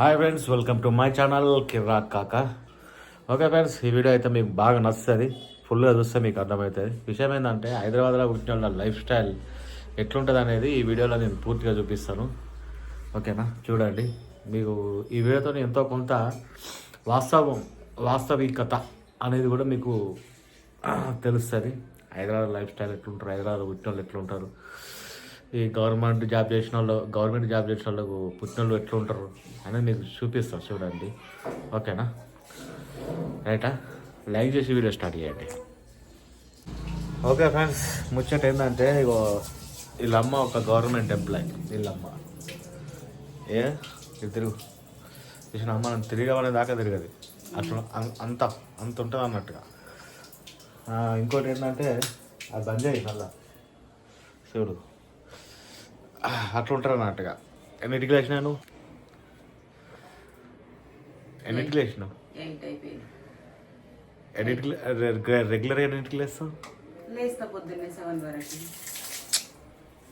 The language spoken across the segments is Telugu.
Hi friends welcome to my channel Kiraak Kaka okay friends ఈ వీడియో అయితే మీకు బాగా నచ్చుతుంది. ఫుల్గా చూస్తే మీకు అర్థమవుతుంది. విషయం ఏంటంటే హైదరాబాద్లో పుట్టిన వాళ్ళ లైఫ్ స్టైల్ ఎట్లుంటుంది అనేది ఈ వీడియోలో నేను పూర్తిగా చూపిస్తాను. ఓకేనా చూడండి. మీకు ఈ వీడియోతో ఎంతో కొంత వాస్తవం వాస్తవికత అనేది కూడా మీకు తెలుస్తుంది. హైదరాబాద్ లైఫ్ స్టైల్ ఎట్లుంటారు హైదరాబాద్ పుట్టిన వాళ్ళు ఎట్లుంటారు. ఈ గవర్నమెంట్ జాబ్ చేసిన వాళ్ళు గవర్నమెంట్ జాబ్ చేసిన వాళ్ళకు పుట్టిన వాళ్ళు ఎట్లుంటారు అనేది మీకు చూపిస్తాను చూడండి. ఓకేనా? రైటా లైక్ చేసి వీడియో స్టార్ట్ చేయండి. ఓకే ఫ్రెండ్స్ ముచ్చట ఏంటంటే ఇగో వీళ్ళమ్మ ఒక గవర్నమెంట్ ఎంప్లాయ్ వీళ్ళమ్మ. ఏ? ఇది తిరుగు. చూసిన అమ్మ నన్ను తిరగమనే దాకా తిరగదు. అట్లా అంత అంత ఉంటుంది అన్నట్టుగా. ఇంకోటి ఏంటంటే అది బంద్ చేయి మళ్ళా. చూడు. అట్లా ఉంటారు అన్నట్టుగా ఎన్నింటికి లేచినా నువ్వు ఎన్నింటికి లేచినావు ఎన్నింటికి రెగ్యులర్ ఎన్నింటికి లేస్తావు లేస్తా పొద్దున్నే సెవెన్ వరకు.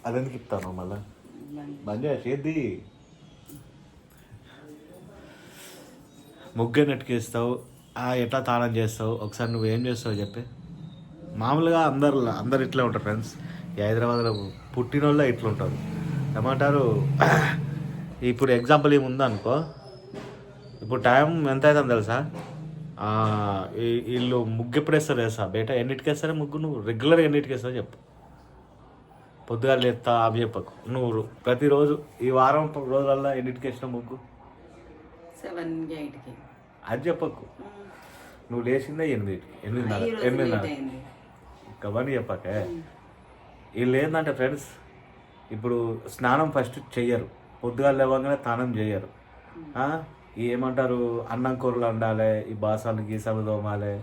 అదెందుకు ఇస్తాను మళ్ళా? చేసి ఏది ముగ్గు నెట్టుకేస్తావు ఎట్లా తాళం చేస్తావు? ఒకసారి నువ్వు ఏం చేస్తావు చెప్పి. మామూలుగా అందరు అందరు ఇట్లా ఉంటారు ఫ్రెండ్స్ ఈ హైదరాబాద్లో పుట్టినోళ్ళే ఇట్లా ఉంటారు ఏమంటారు? ఇప్పుడు ఎగ్జాంపుల్ ఏముంది అనుకో ఇప్పుడు టైం ఎంత అవుతుందో తెలుసా? వీళ్ళు ముగ్గు ఎప్పుడు వేస్తారు తెలుసా? బయట ఎన్నిటికి వేస్తారా ముగ్గు నువ్వు రెగ్యులర్ ఎన్నిటికి వేస్తావు చెప్పు. పొద్దుగా లేస్తా అవి చెప్పకు. నువ్వు ప్రతిరోజు ఈ వారం రోజులల్లో ఎన్నిటికి వేసిన ముగ్గు? సెవెన్ ఎయిట్కి అది చెప్పకు. నువ్వు లేచిందే ఎనిమిదికి ఎనిమిదిన్నర ఈ రోజు ఎనిమిదిన్నర. కబడ్డీ చెప్పకే. వీళ్ళు ఏంటంటే ఫ్రెండ్స్ ఇప్పుడు స్నానం ఫస్ట్ చెయ్యరు. పొద్దుగా లేవగానే స్నానం చేయరు ఏమంటారు? అన్నం కూరలు వండాలి ఈ బాసాలు గీసాలు తోమాలి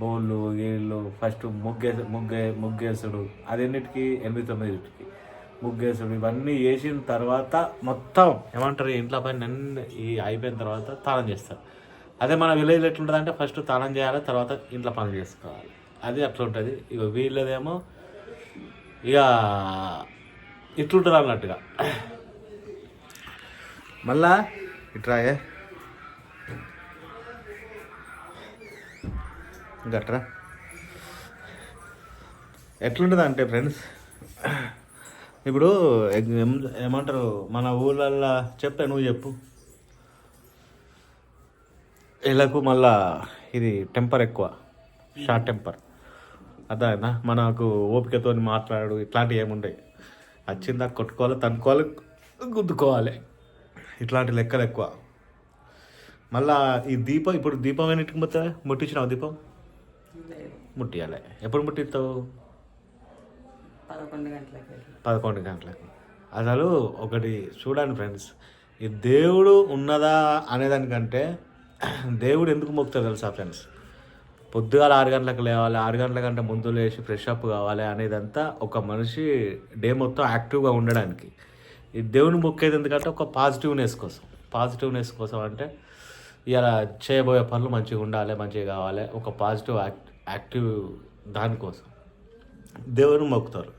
బౌళ్ళు గీళ్ళు ఫస్ట్ ముగ్గే ముగ్గే ముగ్గేసుడు. అదన్నిటికీ ఎనిమిది తొమ్మిదింటికి. ముగ్గేసుడు. ఇవన్నీ వేసిన తర్వాత మొత్తం ఏమంటారు? ఇంట్లో పని అన్ని ఈ అయిపోయిన తర్వాత తాళం చేస్తారు. అదే మన విలేజ్లో ఎట్లుంటుంది అంటే ఫస్ట్ తాళం చేయాలి తర్వాత ఇంట్లో పనులు చేసుకోవాలి. అది అట్లా ఉంటుంది ఇక వీళ్ళదేమో ఇక ఇట్లుంటుంది అన్నట్టుగా. మళ్ళా ఇట్రాయే గట్రా. ఎట్లుంటుంది అంటే ఫ్రెండ్స్ ఇప్పుడు ఎగ్- ఏం- ఏమంటారు మన ఊళ్ళల్లో చెప్తా నువ్వు చెప్పు. వీళ్ళకు మళ్ళా ఇది టెంపర్ ఎక్కువ షార్ట్ టెంపర్. అదేనా మనకు ఓపికతో మాట్లాడు ఇట్లాంటివి ఏముండవు వచ్చిందా కొట్టుకోవాలి తనుకోవాలి గుద్దుకోవాలి. ఇట్లాంటి లెక్కలు ఎక్కువ. మళ్ళా ఈ దీపం ఇప్పుడు దీపం ఎన్నిటికి పోతే ముట్టించినావు దీపం? ముట్టియాలి. ఎప్పుడు ముట్టిస్తావు? పదకొండు గంటలకి. పదకొండు గంటలకు. అసలు ఒకటి చూడండి ఫ్రెండ్స్ ఈ దేవుడు ఉన్నదా అనేదానికంటే దేవుడు ఎందుకు మొక్కుతారు తెలుసా ఫ్రెండ్స్? పొద్దుగాల ఆరు గంటలకు లేవాలి ఆరు గంటల కంటే ముందు లేచి ఫ్రెష్ అప్ కావాలి అనేదంతా ఒక మనిషి డే మొత్తం యాక్టివ్గా ఉండడానికి. ఈ దేవుని మొక్కేది ఎందుకంటే ఒక పాజిటివ్నెస్ కోసం. పాజిటివ్నెస్ కోసం అంటే ఇలా చేయబోయే పనులు మంచిగా ఉండాలి మంచిగా కావాలి ఒక పాజిటివ్ యాక్ట్ యాక్టివ్ దానికోసం దేవుని మొక్కుతారు.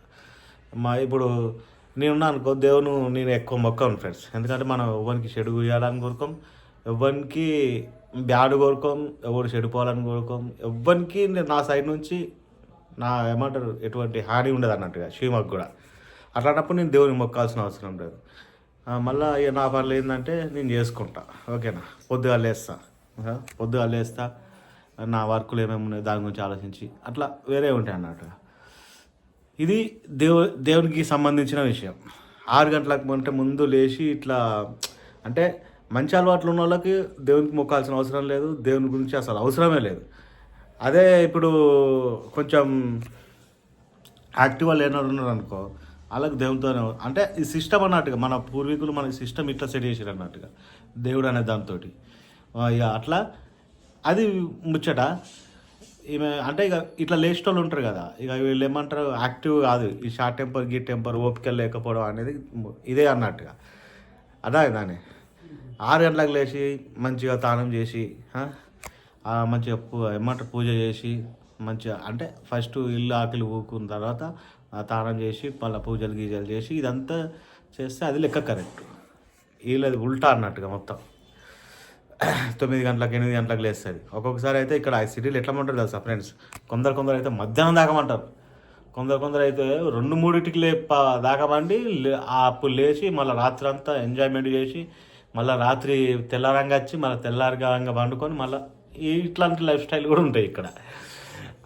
మా ఇప్పుడు నేను అనుకో దేవుని నేను ఎక్కువ మొక్కను ఫ్రెండ్స్ ఎందుకంటే మనం ఎవరికి చెడు ఇవ్వాలని కోరుకోం. ఎవరికి బ్యాడ్ కోరుకోం ఎవరు చెడిపోవాలని కోరుకోం. ఎవరికి నా సైడ్ నుంచి నా ఏమంటారు ఎటువంటి హాని ఉండదు అన్నట్టుగా శివకు కూడా. అట్లాంటప్పుడు నేను దేవుని మొక్కాల్సిన అవసరం లేదు. మళ్ళీ ఇక నా పనులు ఏంటంటే నేను చేసుకుంటా. ఓకేనా? పొద్దుగా లేస్తా. పొద్దుగా లేస్తా. నా వర్కులు ఏమేమి ఉన్నాయి దాని గురించి ఆలోచించి అట్లా వేరే ఉంటాయి అన్నట్టుగా ఇది దేవు దేవునికి సంబంధించిన విషయం. ఆరు గంటలకు అంటే ముందు లేచి ఇట్లా అంటే మంచి అలవాట్లు ఉన్న వాళ్ళకి దేవునికి మొక్కాల్సిన అవసరం లేదు. దేవుని గురించి అసలు అవసరమే లేదు. అదే ఇప్పుడు కొంచెం యాక్టివ్గా లేని ఉన్నారు అనుకో వాళ్ళకి దేవునితోనే అంటే ఈ సిస్టమ్ అన్నట్టుగా మన పూర్వీకులు మన సిస్టమ్ ఇట్లా సెట్ చేసారు అన్నట్టుగా దేవుడు అనే దాంతో ఇక అట్లా అది ముచ్చట. ఈమె అంటే ఇక ఇట్లా లేచేటోళ్ళు ఉంటారు కదా ఇక వీళ్ళు ఏమంటారు యాక్టివ్ కాదు. ఈ షార్ట్ టెంపర్ గీ టెంపర్ ఓపిక లేకపోవడం అనేది ఇదే అన్నట్టుగా. అదా దాన్ని ఆరు గంటలకు లేచి మంచిగా తానం చేసి మంచిగా పూ ఏమంటారు పూజ చేసి మంచిగా అంటే ఫస్ట్ ఇల్లు ఆకలి ఊకున్న తర్వాత తానం చేసి మళ్ళీ పూజలు గీజలు చేసి ఇదంతా చేస్తే అది లెక్క కరెక్ట్. వీళ్ళది ఉల్టా అన్నట్టుగా మొత్తం. తొమ్మిది గంటలకు ఎనిమిది గంటలకు లేస్తుంది. ఒక్కొక్కసారి అయితే ఇక్కడ సిటీలు ఎట్లా ఉంటారు తెలుసా ఫ్రెండ్స్? కొందరు కొందరు అయితే మధ్యాహ్నం దాకమంటారు కొందరు కొందరు అయితే రెండు మూడింటికి లే దాకమండి లే- ఆ అప్పుడు లేచి మళ్ళీ రాత్రి అంతా ఎంజాయ్మెంట్ చేసి మళ్ళీ రాత్రి తెల్లారంగా వచ్చి మళ్ళీ తెల్లారంగా పండుకొని మళ్ళీ ఇట్లాంటి లైఫ్ స్టైల్ కూడా ఉంటాయి ఇక్కడ.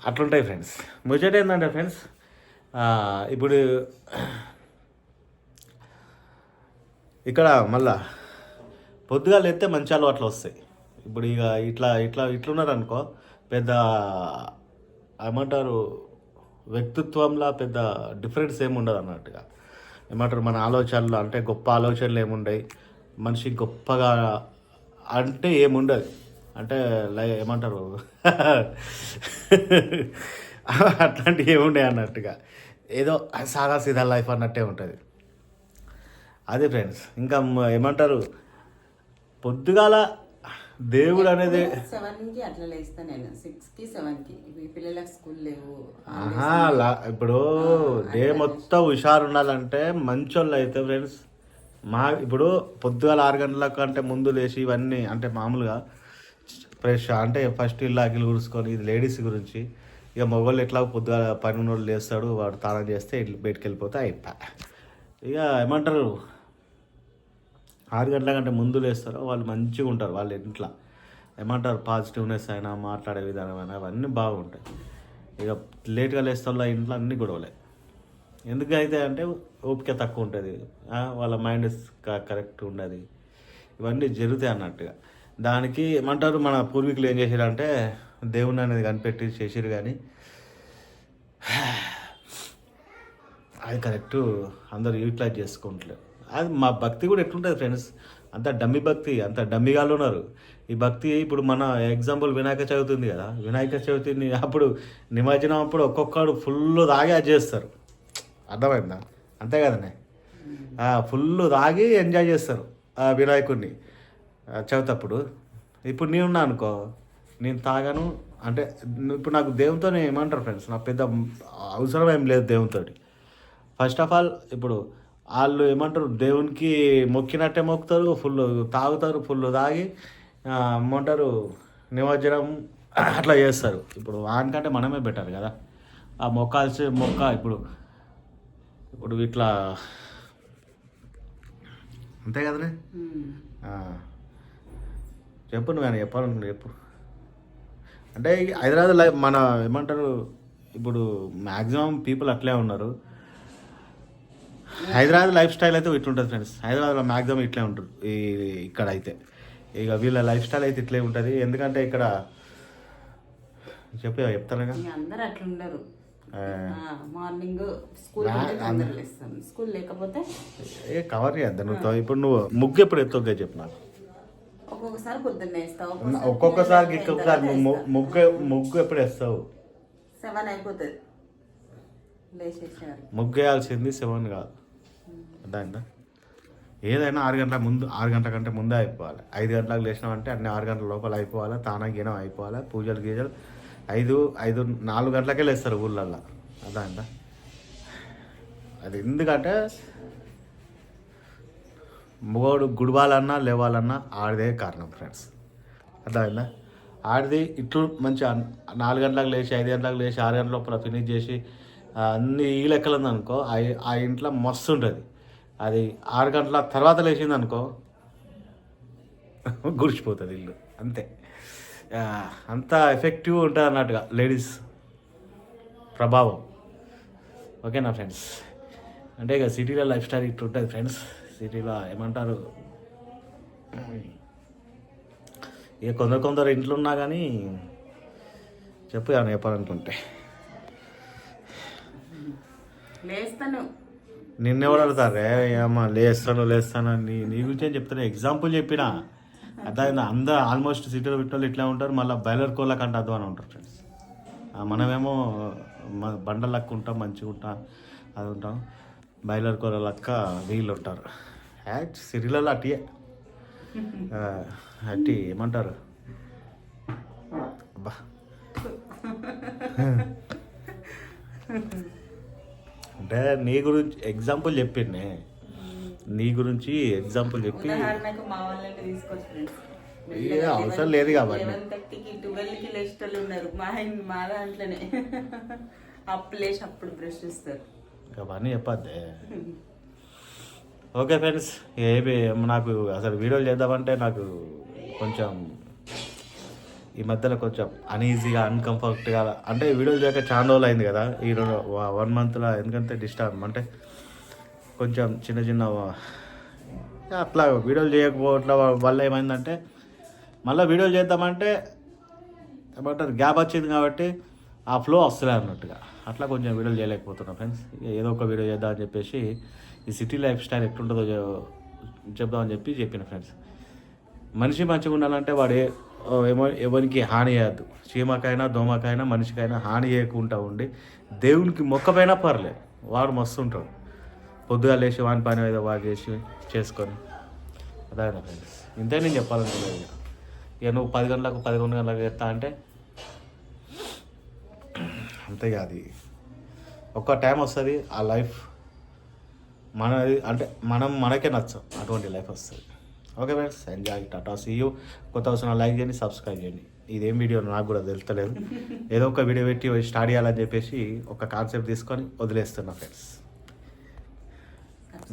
అట్లుంటాయి ఫ్రెండ్స్ ముచ్చట ఏంటంటే ఫ్రెండ్స్ ఇప్పుడు ఇక్కడ మళ్ళా పొద్దుగా లేస్తే మంచి అలవాట్లు వస్తాయి. ఇప్పుడు ఇక ఇట్లా ఇట్లా ఇట్లున్నారు అనుకో పెద్ద ఏమంటారు వ్యక్తిత్వంలో పెద్ద డిఫరెన్స్ ఏమి ఉండదు అన్నట్టుగా ఏమంటారు మన ఆలోచనలు అంటే గొప్ప ఆలోచనలు ఏముండయి. మనిషి గొప్పగా అంటే ఏముండదు. అంటే లై ఏమంటారు? అట్లాంటివి ఏముండే అన్నట్టుగా. ఏదో సాదా సీదా లైఫ్ అన్నట్టే ఉంటుంది. అదే ఫ్రెండ్స్ ఇంకా ఏమంటారు? పొద్దుగాల దేవుడు అనేది అట్లా లేస్తా నేను. పిల్లలకు స్కూల్ లేవు. ఇప్పుడు డే మొత్తం హుషారు ఉండాలంటే మంచోళ్ళు అయితే ఫ్రెండ్స్ మా ఇప్పుడు పొద్దుగాల ఆరు గంటల కంటే ముందు లేచి ఇవన్నీ అంటే మామూలుగా ఫ్రెష్ అంటే ఫస్ట్ ఇల్లు అగిలు కూర్చుకొని ఇది లేడీస్ గురించి ఇక మగవాళ్ళు ఎట్లా పొద్దుగాల పని ఉన్నోళ్ళు లేస్తాడు వాడు తానం చేస్తే ఇట్లా బయటికి వెళ్ళిపోతే అయిపో. ఇక ఏమంటారు? ఆరు గంటల కంటే ముందు లేస్తారో వాళ్ళు మంచిగా ఉంటారు వాళ్ళ ఇంట్లో. ఏమంటారు? పాజిటివ్నెస్ అయినా మాట్లాడే విధానం అయినా అవన్నీ బాగుంటాయి. ఇక లేట్గా లేస్తే ఇంట్లో అన్ని గొడవలే. ఎందుకు అయితే అంటే ఓపిక తక్కువ ఉంటుంది. వాళ్ళ మైండ్ కరెక్ట్ ఉండదు. ఇవన్నీ జరుగుతాయి అన్నట్టుగా. దానికి ఏమంటారు మన పూర్వీకులు ఏం చేశారంటే దేవుని అనేది కనిపెట్టి చేసారు కానీ అది కరెక్ట్ అందరూ యూటిలైజ్ చేసుకుంటలేరు. అది మా భక్తి కూడా ఎట్లుంటుంది ఫ్రెండ్స్ అంత డమ్మి భక్తి అంత డమ్మిగాళ్ళు ఉన్నారు. ఈ భక్తి ఇప్పుడు మన ఎగ్జాంపుల్ వినాయక చవితి ఉంది కదా వినాయక చవితిని అప్పుడు నిమజ్జనం అప్పుడు ఒక్కొక్కడు ఫుల్ తాగి అది చేస్తారు. అర్థమైందా? అంతే కదనే. ఫుల్ తాగి ఎంజాయ్ చేస్తారు ఆ వినాయకుడిని చవితప్పుడు. ఇప్పుడు నేను అనుకో నేను తాగాను అంటే ఇప్పుడు నాకు దేవునితో ఏమంటారు ఫ్రెండ్స్ నాకు పెద్ద అవసరం ఏం లేదు దేవునితోటి. ఫస్ట్ ఆఫ్ ఆల్ ఇప్పుడు వాళ్ళు ఏమంటారు దేవునికి మొక్కినట్టే మొక్కుతారు ఫుల్ తాగుతారు ఫుల్ తాగి ఏమంటారు నిమజ్జనం అట్లా చేస్తారు. ఇప్పుడు వానికంటే మనమే బెటర్ కదా. ఆ మొక్కాల్సి మొక్క ఇప్పుడు ఇప్పుడు ఇట్లా అంతే కదనే? ఆ. చెప్పు నువ్వు కానీ చెప్పాలనుకుంటే చెప్పు. అంటే హైదరాబాద్ లైఫ్ మన ఏమంటారు ఇప్పుడు మ్యాక్సిమం పీపుల్ అట్లే ఉన్నారు. హైదరాబాద్ లైఫ్ స్టైల్ అయితే ఇట్లుంటుంది ఫ్రెండ్స్. హైదరాబాద్లో మ్యాక్సిమం ఇట్లే ఉంటుంది ఈ ఇక్కడ అయితే ఇక వీళ్ళ లైఫ్ స్టైల్ అయితే ఇట్లే ఉంటుంది. ఎందుకంటే ఇక్కడ చెప్పే చెప్తానుగా. ఇక అందరు అట్లా ఉండరు ఆ. మార్నింగ్ స్కూల్ స్కూల్ లేకపోతే ఏ కవర్ చేద్దాం నువ్వు ఇప్పుడు నువ్వు ముగ్గు ఎప్పుడు ఎత్తుగా చెప్పు నాకు. ఒక్కొక్కసారి పొద్దున్న వేస్తావు ఒక్కొక్కసారి ము- ముగ్గు ముగ్గు ఎప్పుడు వేస్తావు? సెవెన్ అయిపోతుంది. ముగ్గు వేయాల్సింది సెవెన్ కాదు. అర్థమైందా? ఏదైనా ఆరు గంటల ముందు ఆరు గంటల కంటే ముందే అయిపోవాలి. ఐదు గంటలకు లేచినామంటే అన్ని ఆరు గంటల లోపల అయిపోవాలి తానా గీనం అయిపోవాలి పూజలు గీజలు ఐదు ఐదు నాలుగు గంటలకే లేస్తారు ఊళ్ళల్లో అర్థమైందా? అది ఎందుకంటే మగవాడు గుడివాలన్నా లేవాలన్నా ఆడిదే కారణం ఫ్రెండ్స్. అర్థమైందా? ఆడిది ఇట్లు మంచి నాలుగు గంటలకు లేచి ఐదు గంటలకు లేచి ఆరు గంటల లోపల ఫినిష్ చేసి అన్ని ఈ లెక్కలు ఉందనుకో ఆ ఇంట్లో మస్తు ఉంటుంది. అది ఆరు గంటల తర్వాత లేచింది అనుకో గుడిచిపోతుంది ఇల్లు. అంతే. అంత ఎఫెక్టివ్ ఉంటుంది అన్నట్టుగా లేడీస్ ప్రభావం. ఓకేనా ఫ్రెండ్స్ అంటే ఇక సిటీలో లైఫ్ స్టైల్ ఇట్లా ఉంటుంది ఫ్రెండ్స్ సిటీలో ఏమంటారు? ఇక కొందరు కొందరు ఇంట్లో ఉన్నా కానీ చెప్పు ఏమైనా చెప్పాలనుకుంటే. లేస్తాను. నిన్నెవరు అడుగుతారే? ఏమో లేస్తాను లేస్తాను నీ నీ గురించి చెప్తాను ఎగ్జాంపుల్ చెప్పిన. అదే అందరు ఆల్మోస్ట్ సిటీలో పెట్టిన ఇట్లా ఉంటారు మళ్ళీ బయలర్ కోళ్ళ కంటే అని ఉంటారు ఫ్రెండ్స్ మనమేమో బండ లెక్క ఉంటాం మంచిగా ఉంటాం అది ఉంటాం. బయలర్ కోళ్ళ లెక్క వీళ్ళు ఉంటారు. యాక్ట్ సిటీలలో ఆ, అట్టి ఏమంటారు? అబ్బా. అంటే నీ గురించి ఎగ్జాంపుల్ చెప్పిండే నీ గురించి ఎగ్జాంపుల్ చెప్పి ఉదాహరణకు మా వాళ్ళని తీసుకొచ్చి ఫ్రెండ్స్ ఏ అవసరం లేదు కాబట్టి. లెవెన్ థర్టీకి ట్వెల్వ్కి లేచేటోళ్ళు ఉన్నారు. మా ఆయన- మా దాంట్లోనే. అప్పుడు లేచి అప్పుడు బ్రష్ చేస్తారు. అవన్నీ చెప్పద్దే. ఓకే ఫ్రెండ్స్ ఏమి నాకు అసలు వీడియోలు చేద్దామంటే నాకు కొంచెం ఈ మధ్యలో కొంచెం అనీజీగా అన్కంఫర్ట్గా అంటే వీడియోలు చేయక చాలా రోజులు అయింది కదా. ఈ వన్ మంత్లో ఎందుకంటే డిస్టర్బ్ అంటే కొంచెం చిన్న చిన్న అట్లా వీడియోలు చేయకపోవట్ల వల్ల ఏమైందంటే మళ్ళీ వీడియోలు చేద్దామంటే ఏమంటారు గ్యాప్ వచ్చింది కాబట్టి ఆ ఫ్లో వస్తలే అన్నట్టుగా. అట్లా కొంచెం వీడియోలు చేయలేకపోతున్నాం ఫ్రెండ్స్. ఏదో ఒక వీడియో చేద్దామని చెప్పేసి ఈ సిటీ లైఫ్ స్టైల్ ఎట్లుంటుందో చెప్దామని చెప్పి చెప్పిన ఫ్రెండ్స్. మనిషి మంచిగా ఉండాలంటే వాడు ఏమో ఎవరికి హాని చేయద్దు. చీమకైనా దోమకైనా మనిషికైనా హాని చేయకుండా ఉండి దేవునికి మొక్కపైనా పర్లేదు. వాడు మస్తు ఉంటాడు. పొద్దుగా లేచి వాని పని ఏదో బాగా చేసి చేసుకొని. అదే ఫ్రెండ్స్? ఇంతే నేను చెప్పాలనుకున్నాను ఇక. నువ్వు పది గంటలకు పదకొండు గంటలకు చేస్తా అంటే అంతే ఇక అది. ఒక్క టైం వస్తుంది ఆ లైఫ్ మనది అంటే మనం మనకే నచ్చం అటువంటి లైఫ్ వస్తుంది. Okay friends enjoy tata see you. కొత్త వచ్చిన లైక్ చేయండి సబ్స్క్రైబ్ చేయండి. ఇదేం వీడియో నాకు కూడా తెలుస్తలేదు. ఏదో ఒక వీడియో పెట్టి స్టార్ట్ చేయాలని చెప్పేసి ఒక కాన్సెప్ట్ తీసుకొని వదిలేస్తున్నా ఫ్రెండ్స్.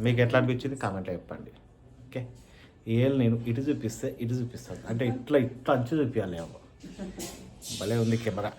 మీకు ఎట్లా అనిపించింది? కామెంట్లో చెప్పండి. ఓకే ఏళ్ళు నేను ఇటు చూపిస్తే ఇటు చూపిస్తాను. అంటే ఇట్లా ఇట్లా అంచు చూపించాలి ఏమో. భలే ఉంది కెమెరా.